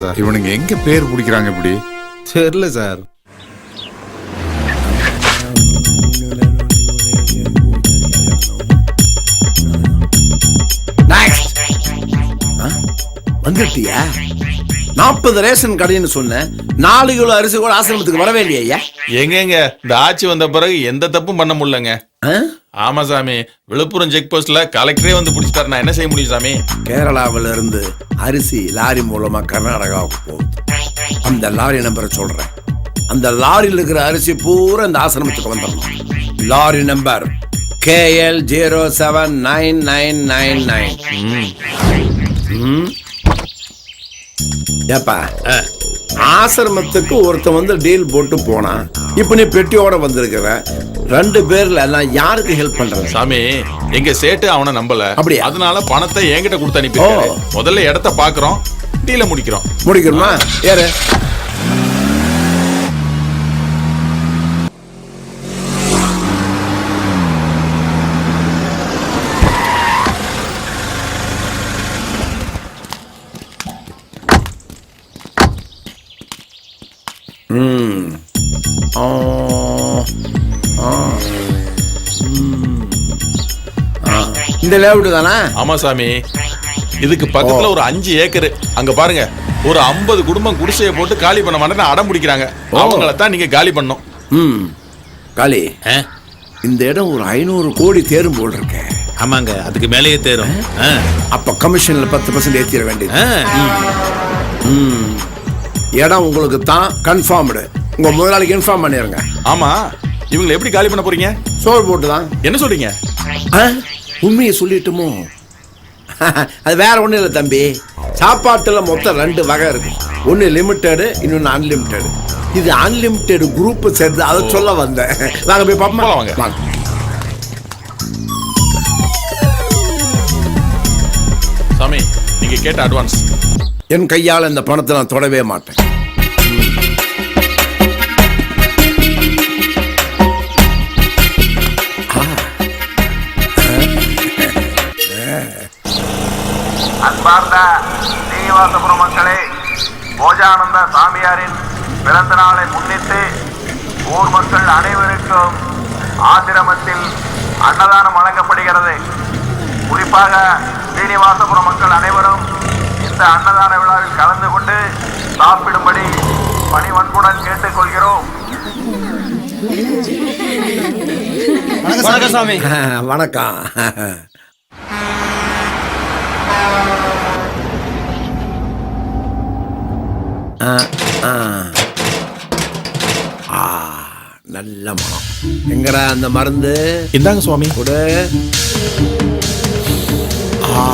Sir. இவனுங்க எங்க பேர் பிடிக்கிறாங்க இப்படி? தெரியல சார். வந்துட்டியா? நாற்பது ரேஷன் கடைன்னு சொன்னேன் நாலு கிலோ அரிசி கூட ஆசிரமத்துக்கு வரவே இல்லையா? எங்கங்க இந்த ஆட்சி வந்த பிறகு எந்த தப்பும் பண்ண முடியலங்க. ஆமா சாமி விழுப்புரம் செக் போஸ்ட்ல கலெக்டரே வந்து பிடிச்சிட்டாரு. நான் என்ன செய்ய முடியும் சாமி? கேரளாவில இருந்து அரிசி லாரி மூலமா கர்நாடகாவுக்கு போகுது. அந்த லாரி நம்பரை சொல்றேன். அந்த லாரியில் இருக்கிற அரிசி பூரா இந்த ஆசிரமத்துக்கு வந்துடணும். Lorry number KL zero seven nine nine nine nine ஏப்பா ஆசிரமத்துக்கு ஒருத்தன் வந்து டீல் போட்டு போனான் இப்ப நீ பெட்டியோட வந்திருக்கிற ரெண்டு பேர்ல எல்லாம் யாருக்கு ஹெல்ப் பண்றது? சாமி எங்க சேட்டு அவனை நம்பல. அப்படியா? அதனால பணத்தை என்கிட்ட கொடுத்து ஓ. முதல்ல இடத்த பாக்குறோம் டீல முடிக்கிறோம். முடிக்கணுமா? ஏறு. ம். ஆ. ஆ. ம். இந்த லேவுட் தானே ஆமா சாமி இதுக்கு பக்கத்துல ஒரு அஞ்சு ஏக்கர் அங்க பாருங்க ஒரு ஐம்பது குடும்பம் குடிசையை போட்டு காலி பண்ண மாட்டேன்னு அடம் பிடிக்கிறாங்க அவங்கள தான் நீங்க காலி பண்ணணும் ம் காளி இந்த இடம் ஒரு ஐநூறு கோடி தேரும் போல் இருக்கேன் ஆமாங்க அதுக்கு மேலேயே தேரும். அப்ப கமிஷன்ல பத்து பர்சன்ட் ஏத்திர வேண்டியது ஆ. ம். இடம் உங்களுக்கு தான் கன்ஃபார்ம்டு உங்க முதலாளிக்கு இன்ஃபார்ம் பண்ணிருங்க. ஆமா இவங்களை எப்படி காலி பண்ண போறீங்க? சோறு போட்டு தான் என்ன சொல்றீங்க? ஆ? உண்மையை சொல்லிட்டுமோ? அது வேற ஒண்ணும் இல்லை தம்பி. சாப்பாட்டுல மொத்தம் ரெண்டு வகை இருக்கு. ஒன்னு லிமிட்டெடு இன்னொன்னு அன்லிமிட்டெடு இது அன்லிமிட்டெடு குரூப் சேர்ந்து அதை சொல்ல வந்தேன். நாங்க போய் பார்ப்போமா? போலாம் வாங்க. வாங்க. சாமி நீங்க கேட்ட அட்வான்ஸ் என் கையால் இந்த பணத்தை நான் தொடவே மாட்டேன். அன்பார்ந்த ஸ்ரீனிவாசபுரம் மக்களே போஜானந்த சாமியாரின் பிறந்த நாளை முன்னிட்டு ஊர் மக்கள் அனைவருக்கும் ஆசிரமத்தில் அன்னதானம் வழங்கப்படுகிறது. குறிப்பாக ஸ்ரீனிவாசபுரம் மக்கள் அனைவரும் இந்த அன்னதான விழாவில் கலந்து கொண்டு சாப்பிடும்படி பணிவன்புடன் கேட்டுக்கொள்கிறோம். வணக்கம் ஆ. ஆ, நல்ல மனம் எங்கடா அந்த மருந்து? இந்தாங்க சுவாமி. கொடு. ஆ.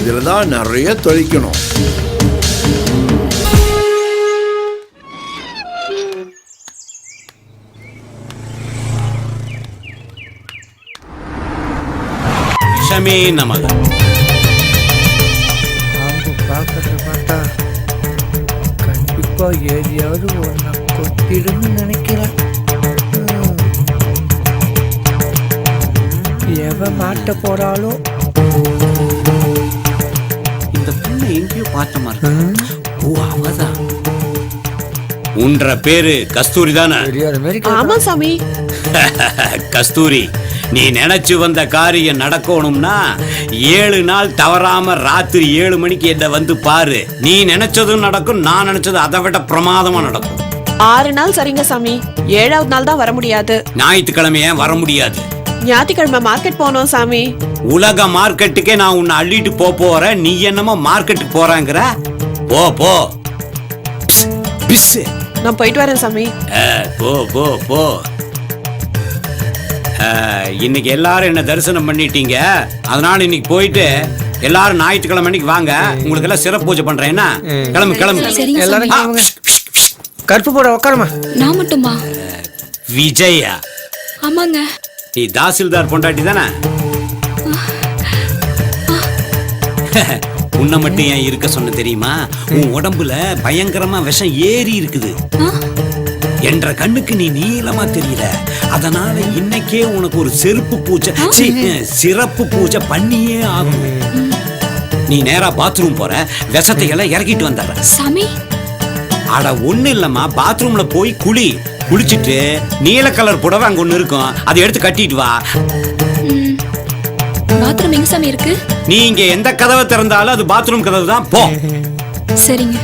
இதுல தான் நிறைய தொழிக்கணும். விஷமே நமக பாம்பு பார்க்கறத பார்த்தா கண்டிப்பா ஏரியாவது ஒன்றை கொத்திடும்னு நினைக்கிறேன். ம். எவ மாட்ட போறாளோ இந்த பொண்ணு எங்கேயோ பார்த்த மாதிரி ஓ அவதான் உன்ற பேரு கஸ்தூரி தானே? தெரியாத மாதிரி ஆமா சாமி. கஸ்தூரி நீ நினைச்சு வந்த காரியம் நடக்கணும்னா ஏழு நாள் தவறாம ராத்திரி ஏழு மணிக்கு என்ன வந்து பாரு. நீ நினைச்சதும் நடக்கும் நான் நினைச்சது அதை விட பிரமாதமா நடக்கும். ஆறு நாள் சரிங்க சாமி. ஏழாவது நாள் தான் வர முடியாது. ஞாயிற்றுக்கிழமை ஏன் வர முடியாது. ஞாயிற்றுக்கிழமை மார்க்கெட் போனோம் சாமி. உலக மார்க்கெட்டுக்கே நான் உன்னை அள்ளிட்டு போ போறேன். நீ என்னமோ மார்க்கெட்டுக்கு போறாங்கிற? போ போ. பிஸ், பிஸ். நான் போயிட்டு வரேன் சாமி. போ போ போ. இன்னைக்கு எல்லாரும் என்ன தரிசனம் பண்ணிட்டீங்க. அதனால இன்னைக்கு போயிட்டு எல்லாரும் ஞாயிற்றுக்கிழமை அன்னைக்கு வாங்க. உங்களுக்கு எல்லாம் சிறப்பு பூஜை பண்றேன். என்ன? கிளம்பு கிளம்பு. எல்லாரும். கருப்பு போட உட்காருமா நான் மட்டுமா விஜயா. ஆமாங்க. நீ தாசில்தார் பொண்டாட்டி தானே? உன்னை மட்டும் ஏன் இருக்க சொன்ன தெரியுமா? உன் உடம்புல பயங்கரமா விஷம் ஏறி இருக்குது. என்ற கண்ணுக்கு நீ நீளமா தெரியல. அதனால இன்னைக்கே உனக்கு ஒரு செருப்பு பூஜை சிறப்பு பூஜை பண்ணியே ஆகும் நீ நேரா பாத்ரூம் போற. விஷத்தை எல்லாம் இறக்கிட்டு வந்துடுற. சாமி. அட ஒண்ணு இல்லம்மா. பாத்ரூம்ல போய் குளி. குளிச்சிட்டு நீல கலர் புடவை அங்க ஒண்ணு இருக்கும். அதை எடுத்து கட்டிட்டு வா. பாத்ரூம் எங்க சாமி இருக்கு? நீ இங்க எந்த கதவை திறந்தாலும் அது பாத்ரூம் கதவு தான். போ. சரிங்க.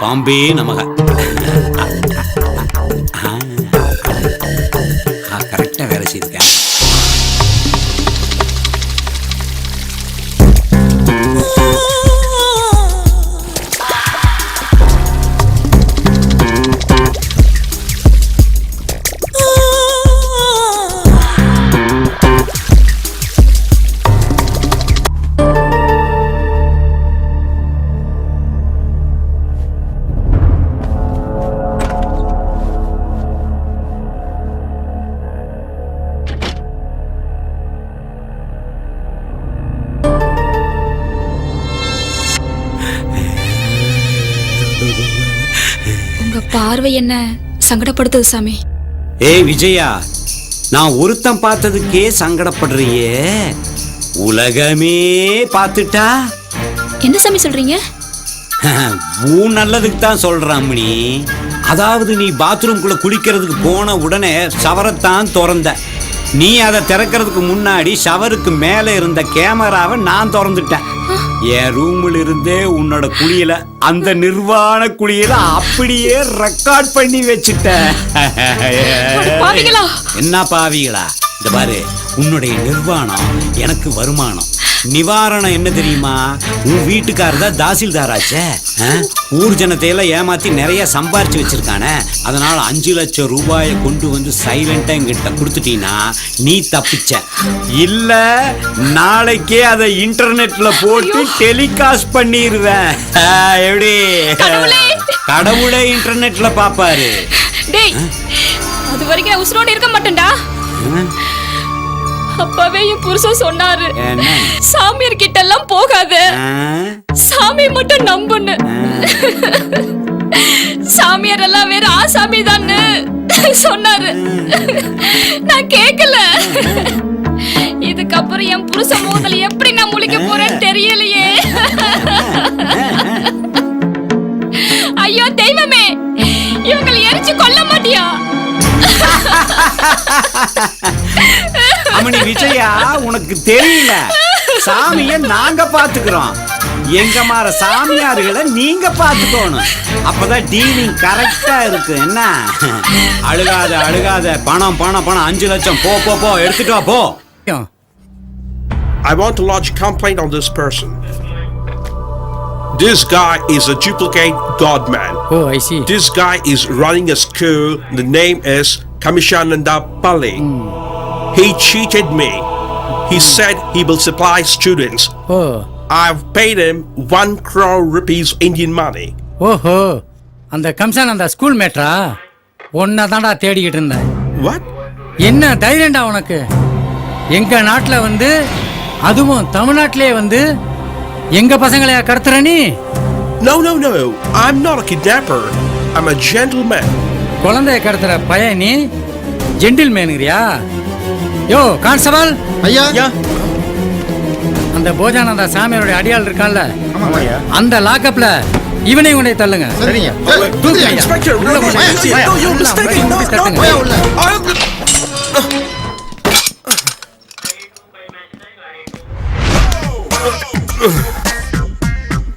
பாம்பே நமக. பார்வை என்ன? சங்கடப்படுத்துது சாமி. ஏய் விஜயா நான் ஒருத்தன் பார்த்ததுக்கே சங்கடப்படுறியே. உலகமே பார்த்துட்டா? என்ன சாமி சொல்றீங்க? உன் நல்லதுக்கு தான் சொல்றான் அம்மணி அதாவது நீ பாத்ரூம்குள்ள குளிக்கிறதுக்கு போன உடனே ஷவரைத்தான் திறந்த. நீ அதை திறக்கிறதுக்கு முன்னாடி ஷவருக்கு மேல இருந்த கேமராவை நான் திறந்துட்டேன். என் ரூம்ல இருந்தே உன்னோட குளியல அந்த நிர்வாண குளியல அப்படியே ரெக்கார்ட் பண்ணி வச்சுட்டேன். என்ன பாவிகளா? இந்த பாரு உன்னுடைய நிர்வாணம் எனக்கு வருமானம். நிவாரணம் என்ன தெரியுமா? உன் வீட்டுக்காரர் தான் தாசில்தாராச்சே? ஊர் ஜனத்தை எல்லாம் ஏமாத்தி நிறைய சம்பாரிச்சு வச்சிருக்கானே. அதனால அஞ்சு லட்சம் ரூபாயை கொண்டு வந்து சைலண்டா எங்கிட்ட கொடுத்துட்டீங்கன்னா நீ தப்பிச்ச. இல்ல நாளைக்கே அதை இன்டர்நெட்ல போட்டு டெலிகாஸ்ட் பண்ணிடுவேன் எப்படி? கடவுளே! இன்டர்நெட்ல பாப்பாரு. அது வரைக்கும் உசுரோட இருக்க மாட்டேன்டா. அப்பவே என் புருஷன் சொன்னாரு. சாமியார் கிட்ட எல்லாம் போகாத? சாமி மட்டும் நம்புன்னு. சாமியார் எல்லாம் வேற ஆசாமி தான்னு சொன்னாரு. நான் கேக்கல. இதுக்கப்புறம் என் புருஷன் மோதல் எப்படி நான் முழிக்க போறேன்னு தெரியலையே. ஐயோ தெய்வமே இவங்களை எரிச்சு கொல்ல மாட்டியா? உனக்கு தெரியல சாமிய நாங்க பாத்துக்கிறோம் எங்க மாற சாமியார்களை நீங்க பாத்துக்கோணும் அப்பதான் டீலிங் கரெக்டா இருக்கு என்ன அழுகாத அழுகாத பணம் பணம் பணம் அஞ்சு லட்சம் போ போ போ எடுத்துட்டு வா போ I want to lodge a complaint on this person. This guy is a duplicate godman. Oh I see This guy is running a school. The name is Kamishananda Pali. He cheated me. He said he will supply students. Oh I've paid him one crore rupees Indian money. ஓஹோ அந்த கம்சான் அந்த school மேட்ரா ஒன்ன தான்டா தேடிக்கிட்டு இருந்தேன் What? என்ன தைரியம்டா உனக்கு எங்க நாட்டுல வந்து அதுவும் தமிழ்நாட்டிலே வந்து எங்க பசங்களையா கடத்துற நீ No, no, no. I'm not a kidnapper. I'm a gentleman. குழந்தைய கடத்துற பையன் நீ ஜென்டில் மேனுங்கிறியா யோ கான்ஸ்டபிள் Yeah. அந்த போஜானந்தா சாமியாருடைய அடியாள் இருக்கான்ல அந்த லாக்கப்ல இவனை கொண்டே தள்ளுங்க ஐயா. ஐயா, தட்டுங்க.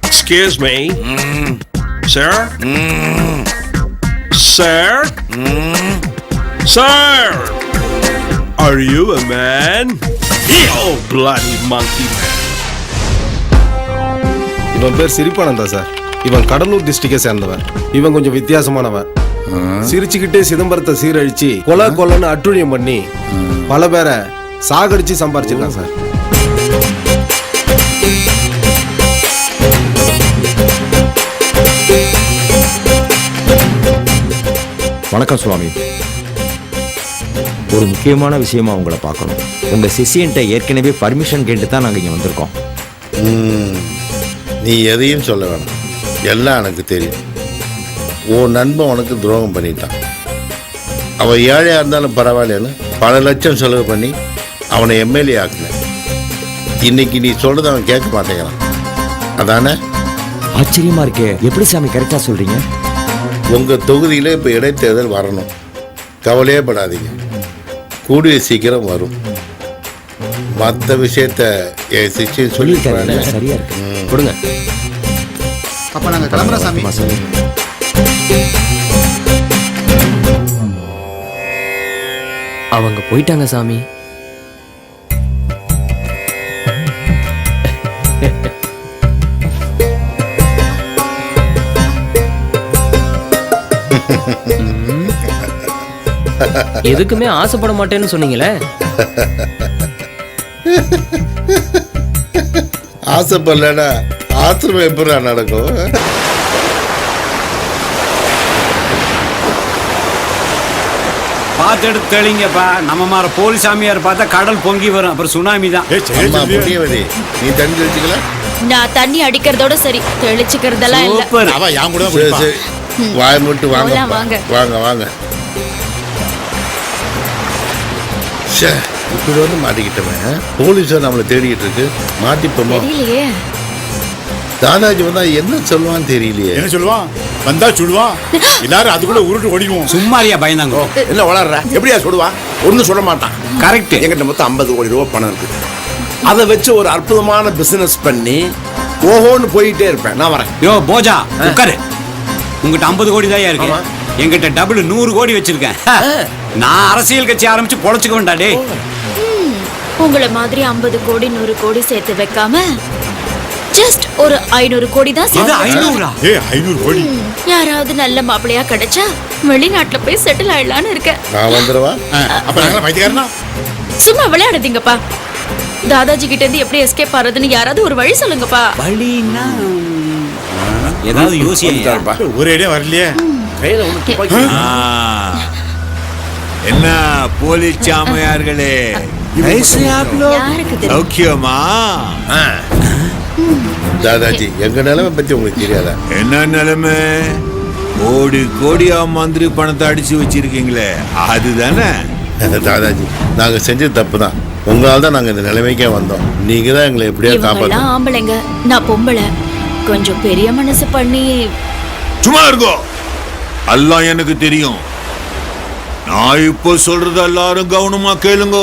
Excuse me. Sir? Sir? Sir? Are you a man? Oh, bloody monkey man. இவன் பேர் சிரிப்பானந்தா சார். இவன் கடலூர் டிஸ்ட்ரிக்டை சேர்ந்தவன். இவன் கொஞ்சம் வித்தியாசமானவன். சிரிச்சுக்கிட்டே சிதம்பரத்தை சீரழிச்சு கொலை கொலைன்னு அட்டுழியம் பண்ணி பல பேரை சாகடிச்சு சம்பாரிச்சிருக்கான் சார். வணக்கம் சுவாமி. ஒரு முக்கியமான விஷயமா உங்களை பார்க்கணும். உங்க சிஷியன்ட்ட ஏற்கனவே பர்மிஷன் கேட்டு தான் நாங்கள் இங்கே வந்திருக்கோம். நீ எதையும் சொல்ல வேணாம். எல்லாம் எனக்கு தெரியும். உன் நண்பன் உனக்கு துரோகம் பண்ணிட்டான். அவன் ஏழையாக இருந்தாலும் பரவாயில்லன்னு பல லட்சம் செலவு பண்ணி அவனை எம்எல்ஏ ஆக்குன. இன்னைக்கு நீ சொல்றது அவன் கேட்க மாட்டேங்கிறான். அதானே? ஆச்சரியமா இருக்கே. எப்படி சாமி கரெக்டாக சொல்றீங்க? உங்கள் தொகுதியில் இப்போ இடைத்தேர்தல் வரணும். கவலையே படாதீங்க. கூடிய சீக்கிரம் வரும். மற்ற விஷயத்த என் சிஷ்யன் சொல்லியிருக்காரு சரியா இருக்கு. கொடுங்க. அப்ப நாங்க கிளம்புறோம் சாமி. அவங்க போயிட்டாங்க சாமி. எதுக்குமே ஆசைப்பட மாட்டேன்னு சொன்னீங்களே? ஆசைப்படலன்னா ஆத்திரம் எப்படி நடக்கும்? பார்த்துட்டு தெளிங்கப்பா. நம்ம மாதிரி போலீஸ் சாமியார் பார்த்தா கடல் பொங்கி வரும். அப்புறம் சுனாமி தான். அம்மா புண்ணியவதி நீ தண்ணி வச்சுக்கல நான் தண்ணி அடிக்கிறதோட சரி தெளிச்சுக்கிறதெல்லாம் இல்ல. சூப்பர். அவன் என் கூட தான் சரி குடிப்பான். சரி. வாய் மட்டும் வாங்க போலாம், வாங்க. வாங்க வாங்க. ச்சே, இப்படி வந்து மாட்டிக்கிட்டவன் போலீஸார் நம்மளை தேடிக்கிட்டு இருக்கு. மாட்டிப்போமோ? தெரியலையே. தாதாஜி வந்தா என்ன சொல்லுவான்னு தெரியலையே. என்ன சொல்லுவான்? வந்தா சுடுவான் எல்லாரும் அதுக்குள்ள உருட்டு ஓடிடுவோம். சும்மாரியா பயந்தாங்க. என்ன வளர்ற? எப்படியா சொல்லுவான் ஒன்றும் சொல்ல மாட்டான். கரெக்ட் என்கிட்ட மொத்தம் ஐம்பது கோடி ரூபாய் பணம் இருக்குது அதை வச்சு ஒரு அற்புதமான பிசினஸ் பண்ணி ஓஹோன்னு போயிட்டே இருப்பேன். நான் வரேன். யோ போஜா உட்காரு. உங்ககிட்ட ஐம்பது கோடி தான் இருக்கு. என்கிட்ட டபுள் நூறு கோடி வச்சிருக்கேன். நான் அரசியல் கட்சி ஆரம்பிச்சு பொழைச்சுக்க வேண்டா டே உங்களை மாதிரி ஐம்பது கோடி நூறு கோடி சேர்த்து வைக்காம ஜஸ்ட் ஒரு ஐநூறு கோடி தான் இது சேர்த்து யாராவது நல்ல மாப்பிள்ளையா கிடைச்சா வெளிநாட்டுல போய் செட்டில் ஆயிடலான்னு இருக்கேன். சும்மா விளையாடுதீங்கப்பா. தாதாஜி கிட்ட இருந்து எப்படி எஸ்கேப் ஆறதுன்னு யாராவது ஒரு வழி சொல்லுங்கப்பா. வழின்னா ஏதாவது வந்துட்டாருப்பா. ஒரு வரலையே. கையில துப்பாக்கி என்ன போலீஸ் சாமையார்களே யாருக்கு தெரியும்? சௌக்கியமா ஆ, தாதாஜி எங்க நிலைமை பத்தி உங்களுக்கு தெரியாதா? என்ன நிலைமை? கோடி கோடியா மந்திரி பணத்தை அடிச்சு வச்சிருக்கீங்களே. அதுதானே? தாதாஜி நாங்க செஞ்சது தப்பு தான் உங்களால தான் நாங்க இந்த நிலைமைக்கே வந்தோம். நீங்க தான் எங்களை எப்படியா இவங்க எல்லாம் காப்பாற்றணும் ஆம்பளைங்க. நான் பொம்பளை. கொஞ்சம் பெரிய மனசு பண்ணி சும்மா இருக்கோ எல்லாம் எனக்கு தெரியும். நான் இப்போ சொல்றது எல்லாரும் கவனமா கேளுங்க.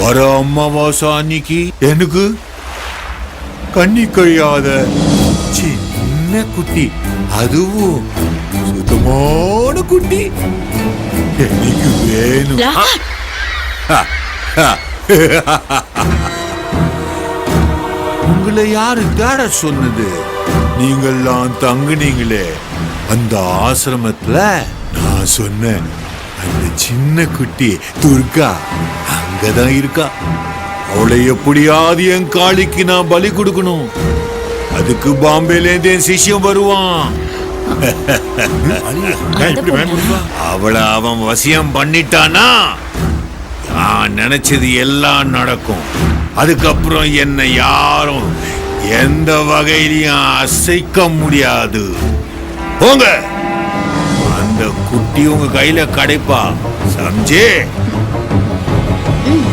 வர அமாவாசை அன்னைக்கு எனக்கு கண்ணி கழியாத சின்ன குட்டி அதுவும் சுத்தமான குட்டி எனக்கு வேணும். உங்களை யாரு தேட சொன்னது? நீங்கெல்லாம் தங்குனீங்களே. அந்த ஆசிரமத்துல நான் சொன்னேன் அந்த சின்ன குட்டி துர்கா அங்கதான் இருக்கா. அவளை எப்படியாவது என் காளிக்கு நான் பலி கொடுக்கணும். அதுக்கு பாம்பேல இருந்து என் சிஷ்யம் வருவான் அவளை அவன் வசியம் பண்ணிட்டானா? நான் நினைச்சது எல்லாம் நடக்கும். அதுக்கப்புறம் என்னை யாரும் எந்த வகையிலையும் அசைக்க முடியாது. போங்க. அந்த குட்டி உங்க கையில கிடைப்பா. சம்ஜே. ம்,